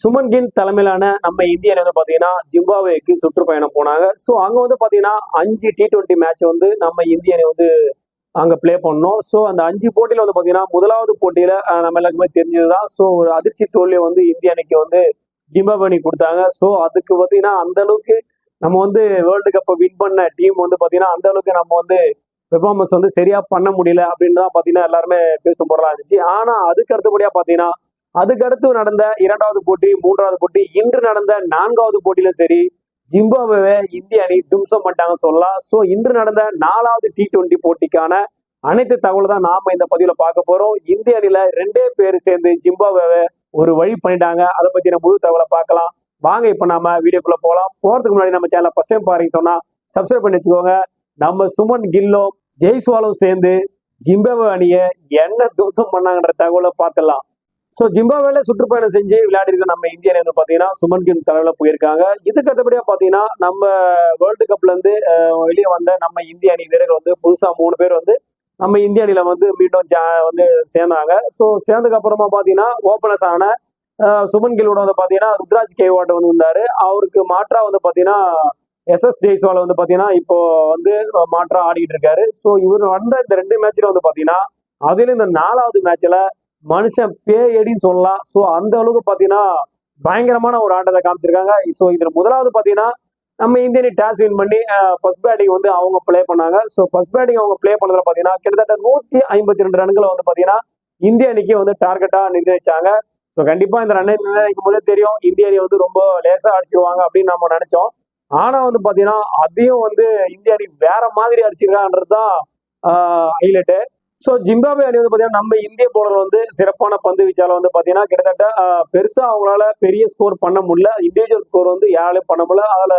சுமன் கின் தலைமையிலான நம்ம இந்திய அணி வந்து பாத்தீங்கன்னா ஜிம்பாவேக்கு சுற்றுப்பயணம் போனாங்க. ஸோ அங்க வந்து பாத்தீங்கன்னா அஞ்சு டி ட்வெண்ட்டி மேட்ச் வந்து நம்ம இந்திய அணி வந்து அங்க ப்ளே பண்ணோம். ஸோ அந்த அஞ்சு போட்டியில வந்து பாத்தீங்கன்னா முதலாவது போட்டியில நம்ம எல்லாருக்குமே தெரிஞ்சதுதான். ஸோ ஒரு அதிர்ச்சி தோல்வியை வந்து இந்திய அணிக்கு வந்து ஜிம்பாப்வே அணி கொடுத்தாங்க. ஸோ அதுக்கு பாத்தீங்கன்னா அந்த அளவுக்கு நம்ம வந்து வேர்ல்டு கப்பை வின் பண்ண டீம் வந்து பாத்தீங்கன்னா அந்த அளவுக்கு நம்ம வந்து பெர்ஃபார்மன்ஸ் வந்து சரியா பண்ண முடியல அப்படின்னு தான் பாத்தீங்கன்னா எல்லாருமே பேசும் பொருளாக இருந்துச்சு. ஆனா அதுக்கு அடுத்தபடியா பாத்தீங்கன்னா அதுக்கடுத்து நடந்த இரண்டாவது போட்டி மூன்றாவது போட்டி இன்று நடந்த நான்காவது போட்டியிலும் சரி ஜிம்பாப்வே இந்திய அணி தும்சம் பண்ணிட்டாங்கன்னு சொல்லலாம். ஸோ இன்று நடந்த நாலாவது டி டுவெண்ட்டி போட்டிக்கான அனைத்து தகவல் தான் நாம இந்த பதிவுல பார்க்க போறோம். இந்திய அணியில ரெண்டே பேர் சேர்ந்து ஜிம்பாப்வே ஒரு வழி பண்ணிட்டாங்க. அதை பத்தின முழு தகவலை பார்க்கலாம். வாங்க இப்ப நாம வீடியோக்குள்ள போகலாம் போறதுக்கு முன்னாடி நம்ம சேனலை ஃபர்ஸ்ட் டைம் பாருங்க சொன்னா சப்ஸ்கிரைப் பண்ணி வச்சுக்கோங்க. நம்ம சுமன் கில்லும் ஜெய்ஸ்வாலும் சேர்ந்து ஜிம்பாபே அணியை என்ன தும்சம் பண்ணாங்கன்ற தகவலை பார்த்துடலாம். ஸோ ஜிம்பாவேல சுற்றுப்பயணம் செஞ்சு விளையாடி இருக்க நம்ம இந்திய அணி வந்து பார்த்தீங்கன்னா சுமன் கிம் தலைவில் போயிருக்காங்க. இதுக்கு அடுத்தபடியாக பார்த்தீங்கன்னா நம்ம வேர்ல்டு கப்லேருந்து வெளியே வந்த நம்ம இந்திய அணி வீரர்கள் வந்து புதுசாக மூணு பேர் வந்து நம்ம இந்திய அணியில வந்து மீண்டும் ஜா- வந்து சேர்ந்தாங்க. ஸோ சேர்ந்ததுக்கு அப்புறமா பார்த்தீங்கன்னா ஓப்பனர்ஸ் ஆன சுமன் கில்லோட வந்து பார்த்தீங்கன்னா ருத்ராஜ் கேவாட் வந்து இருந்தாரு அவருக்கு மாற்றா வந்து பார்த்தீங்கன்னா எஸ் எஸ் ஜெய்ஸ்வால் வந்து பார்த்தீங்கன்னா இப்போ வந்து மாற்றா ஆடிக்கிட்டு இருக்காரு. ஸோ இவர் வந்த இந்த ரெண்டு மேட்ச்ல வந்து பார்த்தீங்கன்னா அதுல இந்த நாலாவது மேட்ச்ல மனுஷன் பேயடின்னு சொல்லலாம். ஸோ அந்த அளவுக்கு பார்த்தீங்கன்னா பயங்கரமான ஒரு ஆட்டத்தை காமிச்சிருக்காங்க. ஸோ இதில் முதலாவது பார்த்தீங்கன்னா நம்ம இந்திய அணி டாஸ் வின் பண்ணி ஃபர்ஸ்ட் பேட்டிங் வந்து அவங்க ப்ளே பண்ணாங்க. ஸோ ஃபர்ஸ்ட் பேட்டிங் அவங்க ப்ளே பண்ணதில் பார்த்தீங்கன்னா கிட்டத்தட்ட நூற்றி ஐம்பத்தி ரெண்டு ரன்களை வந்து பார்த்தீங்கன்னா இந்திய அணிக்கு வந்து டார்கெட்டாக நிர்ணயிச்சாங்க. ஸோ கண்டிப்பாக இந்த ரன்னை நிர்ணயிக்கும் போதே தெரியும். இந்திய அணி வந்து ரொம்ப லேசாக அடிச்சிருவாங்க அப்படின்னு நம்ம நினச்சோம். ஆனா வந்து பாத்தீங்கன்னா அதையும் வந்து இந்திய அணி வேற மாதிரி அடிச்சிருக்கான்றது தான் ஹைலைட்டு ஸோ ஜிம்பாப்வே அணி வந்து பார்த்தீங்கன்னா நம்ம இந்திய போலர் வந்து சிறப்பான பந்து வீச்சால வந்து பார்த்தீங்கன்னா கிட்டத்தட்ட பெருசாக அவங்களால பெரிய ஸ்கோர் பண்ண முடியல. இண்டிவிஜுவல் ஸ்கோர் வந்து யாராலையும் பண்ண முடியல. அதில்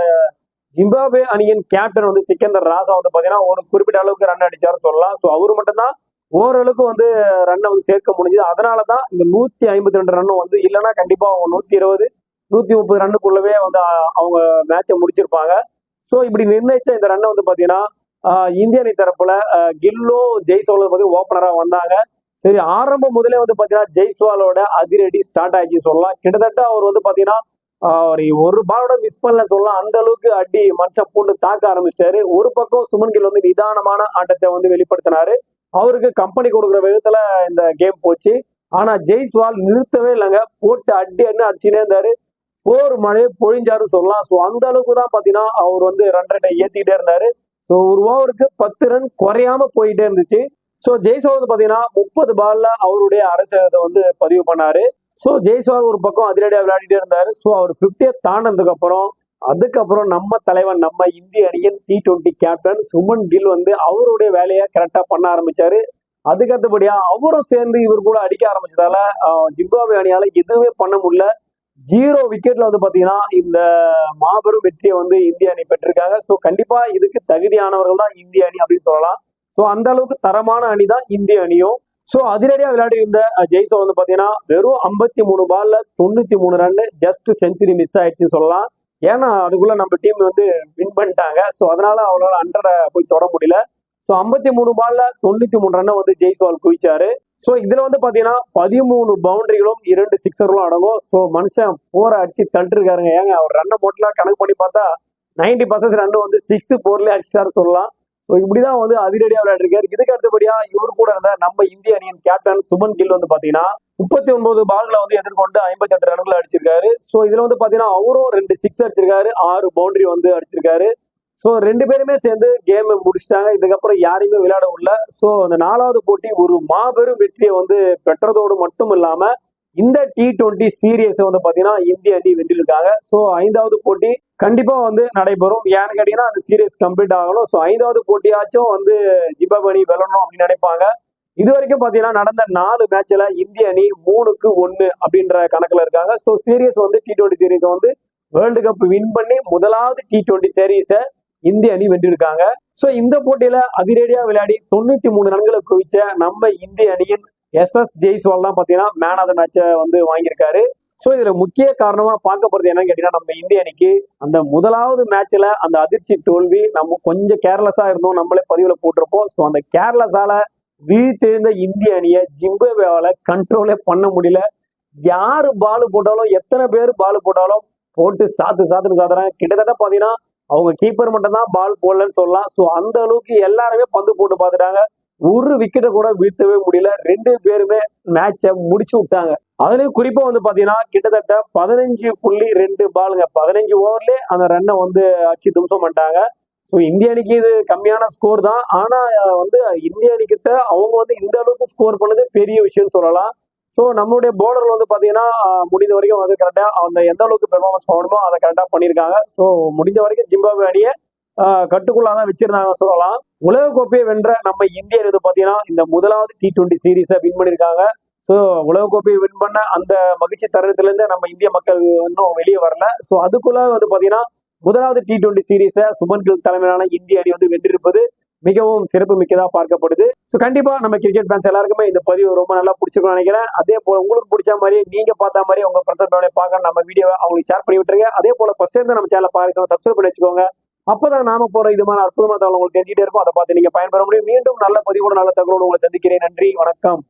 ஜிம்பாப்வே அணியின் கேப்டன் வந்து சிக்கந்தர் ராசா வந்து பார்த்தீங்கன்னா ஒரு குறிப்பிட்ட அளவுக்கு ரன் அடிச்சாரு சொல்லலாம். ஸோ அவர் மட்டும்தான் ஓரளவுக்கு வந்து ரன்னை வந்து சேர்க்க முடிஞ்சது. அதனால தான் இந்த நூற்றி ஐம்பத்தி ரெண்டு ரன்னும் வந்து இல்லைன்னா கண்டிப்பாக அவங்க நூற்றி இருபது நூற்றி முப்பது ரன்னுக்குள்ளவே வந்து அவங்க மேட்சை முடிச்சிருப்பாங்க. ஸோ இப்படி நிர்ணயிச்ச இந்த ரன்னை வந்து பார்த்தீங்கன்னா இந்திய அணி தரப்புல கில்லும் ஜெய்ஸ்வாலும் பத்தி ஓப்பனரா வந்தாங்க. சரி ஆரம்பம் முதலே வந்து பாத்தீங்கன்னா ஜெய்ஸ்வாலோட அதிரடி ஸ்டார்ட் ஆயிடுச்சு சொல்லலாம். கிட்டத்தட்ட அவர் வந்து பாத்தீங்கன்னா ஒரு ஒரு பாலோட மிஸ் பண்ணல சொல்லலாம். அந்த அளவுக்கு அடி மனுஷன் பூண்டு தாக்க ஆரம்பிச்சிட்டாரு. ஒரு பக்கம் சுமன் கில் வந்து நிதானமான ஆட்டத்தை வந்து வெளிப்படுத்தினாரு. அவருக்கு கம்பெனி கொடுக்குற விதத்துல இந்த கேம் போச்சு. ஆனா ஜெய்ஸ்வால் நிறுத்தவே இல்லைங்க. போட்டு அடி அடி அடிச்சுனே இருந்தாரு. போர் மழையை பொழிஞ்சாருன்னு சொல்லலாம். ஸோ அந்த அளவுக்கு தான் பாத்தீங்கன்னா அவர் வந்து ரன் ரேட்டை ஏத்திக்கிட்டே இருந்தாரு. ஸோ ஒரு ஓவருக்கு பத்து ரன் குறையாம போயிட்டே இருந்துச்சு. ஸோ ஜெய்ஸ்வால் வந்து பார்த்தீங்கன்னா முப்பது பால்ல அவருடைய அரசத்தை வந்து பதிவு பண்ணாரு. ஸோ ஜெய்ஸ்வால் ஒரு பக்கம் அதிரடியாக விளையாடிட்டே இருந்தாரு. ஸோ அவர் ஃபிஃப்டியை தாண்டதுக்கு அப்புறம் அதுக்கப்புறம் நம்ம தலைவன் நம்ம இந்திய அணியின் T twenty captain Shubman Gill வந்து அவருடைய வேலையை கரெக்டாக பண்ண ஆரம்பிச்சாரு. அதுக்கடுத்தபடியா அவரும் சேர்ந்து இவர் கூட அடிக்க ஆரம்பிச்சதால ஜிம்பாபே அணியால் அணியால எதுவுமே பண்ண முடியல. ஜீரோ விக்கெட்ல வந்து பாத்தீங்கன்னா இந்த மாபெரும் வெற்றியை வந்து இந்திய அணி பெற்றிருக்காங்க. ஸோ கண்டிப்பா இதுக்கு தகுதியானவர்கள் தான் இந்திய அணி அப்படின்னு சொல்லலாம். ஸோ அந்த அளவுக்கு தரமான அணி தான் இந்திய அணியும். ஸோ அதிரடியா விளையாடி இருந்த ஜெய்சோ வந்து பாத்தீங்கன்னா வெறும் ஐம்பத்தி மூணு பால்ல தொண்ணூத்தி மூணு ரன் ஜஸ்ட் செஞ்சுரி மிஸ் ஆயிடுச்சுன்னு சொல்லலாம். ஏன்னா அதுக்குள்ள நம்ம டீம் வந்து வின் பண்ணிட்டாங்க. ஸோ அதனால அவங்களால ஹண்ட்ரட போய் தொட முடியல. ஸோ ஐம்பத்தி மூணு பால்ல தொண்ணூத்தி மூணு ரன்னை வந்து ஜெய்ஸ்வால் குவிச்சாரு. ஸோ இதில் வந்து பார்த்தீங்கன்னா பதிமூணு பவுண்டரிகளும் இரண்டு சிக்ஸர்களும் அடங்கும். ஸோ மனுஷன் ஃபோரை அடிச்சு தள்ளிருக்காருங்க ஏங்க அவர் ரன்னை போட்டுலாம் கணக்கு பண்ணி பார்த்தா நைன்டி பர்சன்ட் ரன்னு வந்து சிக்ஸ் ஃபோர்லேயே அடிச்சிட்டாரு சொல்லலாம். ஸோ இப்படிதான் வந்து அதிரடியாக விளையாடிருக்காரு. இதுக்கு அடுத்தபடியா இவர் கூட இருந்த நம்ம இந்திய அணியின் கேப்டன் சுமன் கில் வந்து பார்த்தீங்கன்னா முப்பத்தி ஒன்பது பால்களை வந்து எதிர்கொண்டு ஐம்பத்தி எட்டு ரன்களை அடிச்சிருக்காரு. ஸோ இதில் வந்து பார்த்தீங்கன்னா அவரும் ரெண்டு சிக்ஸ் அடிச்சிருக்காரு. ஆறு பவுண்டரி வந்து அடிச்சிருக்காரு. ஸோ ரெண்டு பேருமே சேர்ந்து கேம் முடிச்சிட்டாங்க. இதுக்கப்புறம் யாரையுமே விளையாட முடியல ஸோ அந்த நாலாவது போட்டி ஒரு மாபெரும் வெற்றியை வந்து பெற்றதோடு மட்டும் இல்லாமல் இந்த டி டுவெண்ட்டி சீரியஸை வந்து பார்த்தீங்கன்னா இந்திய அணி வென்றிருக்காங்க. ஸோ ஐந்தாவது போட்டி கண்டிப்பாக வந்து நடைபெறும். ஏன்னு கேட்டீங்கன்னா அந்த சீரியஸ் கம்ப்ளீட் ஆகணும். ஸோ ஐந்தாவது போட்டியாச்சும் வந்து ஜிம்பாப்வே அணி வெல்லணும் அப்படின்னு நினைப்பாங்க. இது வரைக்கும் பார்த்தீங்கன்னா நடந்த நாலு மேட்ச்சில் இந்திய அணி மூணுக்கு ஒன்று அப்படின்ற கணக்கில் இருக்காங்க. ஸோ சீரியஸ் வந்து டி டுவெண்ட்டி சீரீஸை வந்து வேர்ல்டு கப் வின் பண்ணி முதலாவது டி டுவெண்ட்டி சீரீஸை இந்திய அணி வென்றிருக்காங்க. ஸோ இந்த போட்டியில அதிரேடியா விளையாடி தொண்ணூத்தி மூணு ரன்களை குவிச்ச நம்ம இந்திய அணியின் எஸ் எஸ் ஜெய்ஸ்வால் தான் பாத்தீங்கன்னா மேன் ஆஃப் த மேட்சை வந்து வாங்கியிருக்காரு. ஸோ இதுல முக்கிய காரணமா பார்க்க போறது என்னன்னு கேட்டீங்கன்னா நம்ம இந்திய அணிக்கு அந்த முதலாவது மேட்ச்ல அந்த அதிர்ச்சி தோல்வி நம்ம கொஞ்சம் கேர்லெஸ்ஸா இருந்தோம். நம்மளே பதிவுல போட்டிருப்போம். ஸோ அந்த கேர்லெஸ்ஸால வீழ்த்தெழுந்த இந்திய அணியை ஜிம்பாப்வேவால கண்ட்ரோலே பண்ண முடியல. யாரு பால் போட்டாலும் எத்தனை பேர் பால் போட்டாலும் போட்டு சாத்து சாத்துன்னு சாத்துறாங்க. கிட்டத்தட்ட பாத்தீங்கன்னா அவங்க கீப்பர் மட்டும் தான் பால் போடலன்னு சொல்லலாம். ஸோ அந்த அளவுக்கு எல்லாருமே பந்து போட்டு பார்த்துட்டாங்க. ஒரு விக்கெட்டை கூட வீழ்த்தவே முடியல. ரெண்டு பேருமே மேட்சை முடிச்சு விட்டாங்க. அதுலயும் குறிப்பா வந்து பாத்தீங்கன்னா கிட்டத்தட்ட பதினஞ்சு புள்ளி ரெண்டு பாலுங்க பதினஞ்சு ஓவர்லயே அந்த ரன்னை வந்து அடிச்சு தும்சம் பண்ணிட்டாங்க. ஸோ இந்திய அணிக்கு இது கம்மியான ஸ்கோர் தான். ஆனா வந்து இந்திய அணிக்கிட்ட அவங்க வந்து இந்த அளவுக்கு ஸ்கோர் பண்ணது பெரிய விஷயம்னு சொல்லலாம். ஸோ நம்மளுடைய போர்டர் வந்து பாத்தீங்கன்னா முடிந்த வரைக்கும் வந்து கரெக்டா அந்த எந்த அளவுக்கு பெர்ஃபார்மன்ஸ் பண்ணணுமோ அதை கரெக்டா பண்ணியிருக்காங்க. ஸோ முடிந்த வரைக்கும் ஜிம்பாபே அணியை கட்டுக்குள்ளாக கட்டுக்குள்ளாதான் வச்சிருந்தாங்க சொல்லலாம். உலக கோப்பையை வென்ற நம்ம இந்திய அணி வந்து பாத்தீங்கன்னா இந்த முதலாவது டி டுவெண்ட்டி சீரீஸை வின் பண்ணியிருக்காங்க. ஸோ உலக கோப்பையை வின் பண்ண அந்த மகிழ்ச்சி தருணத்திலிருந்து நம்ம இந்திய மக்கள் இன்னும் வெளியே வரல. ஸோ அதுக்குள்ள வந்து பாத்தீங்கன்னா முதலாவது டி டுவெண்ட்டி சீரீஸை சுமன் கில் தலைமையிலான இந்திய அணி வந்து வென்றிருப்பது மிகவும் சிறப்பு மிக்கதா பார்க்கப்படுது. ஸோ கண்டிப்பா நம்ம கிரிக்கெட் ஃபேன்ஸ் எல்லாருக்குமே இந்த பதிவு ரொம்ப நல்லா பிடிச்சிருக்கும்னு நினைக்கிறேன். அதே போல உங்களுக்கு பிடிச்ச மாதிரி நீங்க பார்த்த மாதிரி உங்க ஃப்ரெண்ட்ஸ் ஃபேமிலியை பார்க்க நம்ம வீடியோவை அவங்களுக்கு ஷேர் பண்ணி விட்டுருங்க. அதே போல ஃபர்ஸ்ட் டைம் நம்ம சேனல் பாருங்க சப்ஸ்கிரைப் பண்ணி வச்சுக்கோங்க. அப்பதான் நாம போற இது மாதிரி அற்புதமான தகவல் உங்களுக்கு தெரிஞ்சுட்டே இருக்கும். அதை பார்த்து நீங்க பயன்பெற முடியும். மீண்டும் நல்ல பதிவோட நல்ல தகவலோடு உங்களை சந்திக்கிறேன். நன்றி. வணக்கம்.